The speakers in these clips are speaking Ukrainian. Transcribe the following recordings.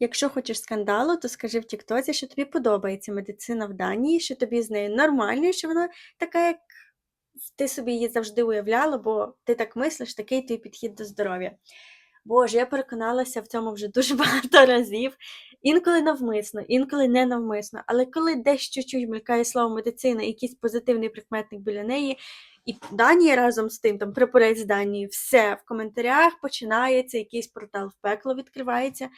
Якщо хочеш скандалу, то скажи в Тіктоці, що тобі подобається медицина в Данії, що тобі з нею нормально, що вона така, як ти собі її завжди уявляла, бо ти так мислиш, такий твій підхід до здоров'я. Боже, я переконалася в цьому вже дуже багато разів. Інколи навмисно, інколи не навмисно. Але коли десь чуть-чуть мелькає слово медицина, якийсь позитивний прикметник біля неї, і Данія разом з тим, там прапорець Данії, все в коментарях починається, якийсь портал в пекло відкривається.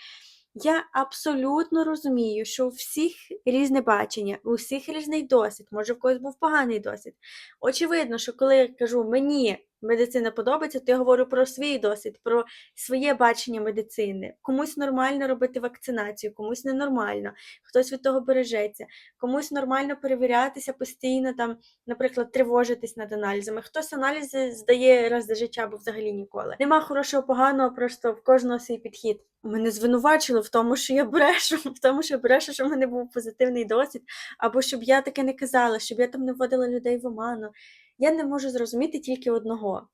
Я абсолютно розумію, що у всіх різне бачення, у всіх різний досвід, може, в когось був поганий досвід. Очевидно, що коли я кажу мені медицина подобається, то я говорю про свій досвід, про своє бачення медицини. Комусь нормально робити вакцинацію, комусь ненормально, хтось від того бережеться, комусь нормально перевірятися постійно, там, наприклад, тривожитись над аналізами. Хтось аналізи здає раз за життя, або взагалі ніколи. Нема хорошого, поганого, просто в кожного свій підхід. Мене звинувачили в тому, що я брешу, в тому, що я брешу, що в мене був позитивний досвід, або щоб я таке не казала, щоб я там не вводила людей в оману. Я не можу зрозуміти тільки одного.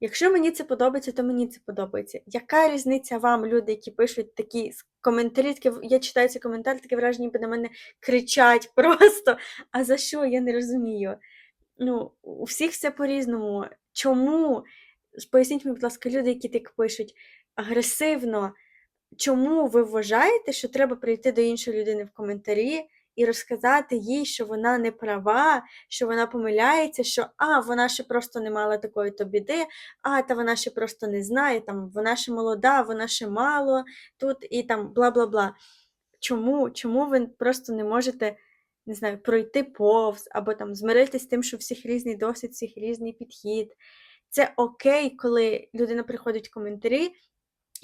Якщо мені це подобається, то мені це подобається. Яка різниця вам, люди, які пишуть такі коментарі, таке, я читаю ці коментарі, таке враження, ніби на мене кричать просто. А за що? Я не розумію. Ну, у всіх все по-різному. Чому? Поясніть мені, будь ласка, люди, які так пишуть агресивно, чому ви вважаєте, що треба прийти до іншої людини в коментарі і розказати їй, що вона не права, що вона помиляється, що а, вона ще просто не мала такої то біди, а та вона ще просто не знає, там вона ще молода, вона ще мало тут і там бла бла бла. Чому? Чому ви просто не можете? Не знаю, пройти повз, або там змиритись з тим, що всіх різний досвід, всіх різний підхід. Це окей, коли людина приходить в коментарі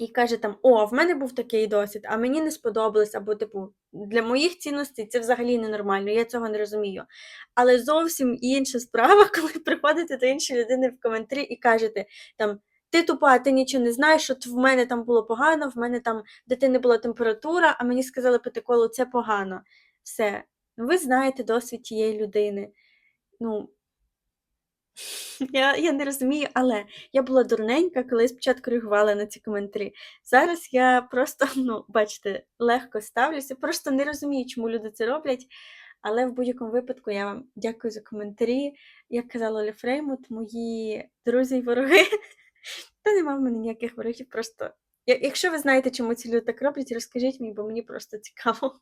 і каже там: О, в мене був такий досвід, а мені не сподобалось, або, типу, для моїх цінностей це взагалі ненормально, я цього не розумію. Але зовсім інша справа, коли приходите до іншої людини в коментарі і кажете там. Ти тупа, ти нічого не знаєш, що в мене там було погано, в мене там дитини була температура, а мені сказали пити колу, це погано. Все. Ну, ви знаєте досвід тієї людини. Ну, я я не розумію, але я була дурненька, коли спочатку реагувала на ці коментарі. Зараз я просто, ну, бачите, легко ставлюся, просто не розумію, чому люди це роблять. Але в будь-якому випадку я вам дякую за коментарі. Як казала Оля Фреймут, мої друзі і вороги. Та нема в мене ніяких ворогів. Просто якщо ви знаєте, чому ці люди так роблять, розкажіть мені, бо мені просто цікаво.